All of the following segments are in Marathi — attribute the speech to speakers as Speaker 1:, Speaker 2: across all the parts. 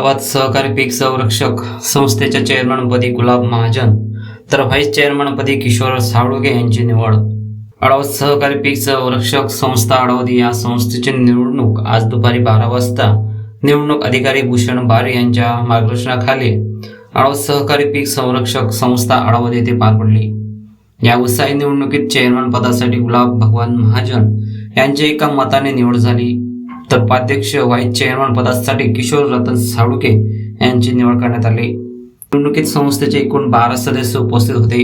Speaker 1: आळवात सहकारी पीक संरक्षक संस्थेच्या चेअरमनपदी गुलाब महाजन तर व्हाईस चेअरमनपदी किशोर साळुगे यांची निवड. अडवत सहकारी पीक संरक्षक संस्था आळवदी या संस्थेची निवडणूक आज दुपारी बारा वाजता निवडणूक अधिकारी भूषण बारे यांच्या मार्गदर्शनाखाली अडवत सहकारी पीक संरक्षक संस्था आळवद येथे पार पडली. या उत्साही निवडणुकीत चेअरमन पदासाठी गुलाब भगवान महाजन यांची एका मताने निवड झाली. तर उपाध्यक्ष व्हाईस चेअरमन पदासाठी किशोर रतन साळुके यांची निवड करण्यात आली. निवडणुकीत संस्थेचे एकूण बारा सदस्य उपस्थित होते.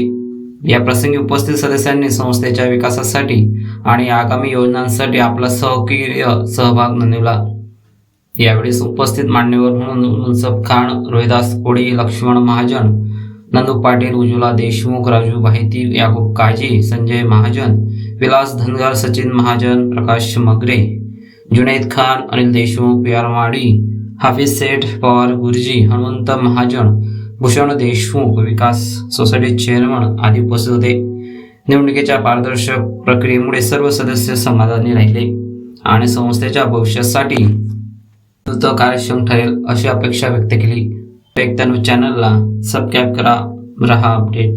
Speaker 1: या प्रसंगी उपस्थित सदस्यांनी संस्थेच्या विकासासाठी आणि आगामी योजनांसाठी आपला सहकार्य सहभाग नोंदवला. यावेळी उपस्थित मान्यवर म्हणून Munsaf Khan Rohidas Koli Laxman Mahajan Nandu Patil Ujjwala Deshmukh Raju Bhaiti Yakub Kazi Sanjay Mahajan Vilas Dhangar Sachin Mahajan Prakash Magare Junaid Khan Anil Deshmukh P R Madi Hafiz Seth Pawar Guruji Hanumant Mahajan Bhushan Deshmukh Vikas society chairman आदी उपस्थित होते. निवडणुकीच्या पारदर्शक प्रक्रियेमुळे सर्व सदस्य समाधानी राहिले आणि संस्थेच्या भविष्यासाठी द्रुत कार्यक्षम ठरेल अशी अपेक्षा व्यक्त केली. व्यक्तांनो चॅनलला सबस्क्राईब करा. रहा अपडेट.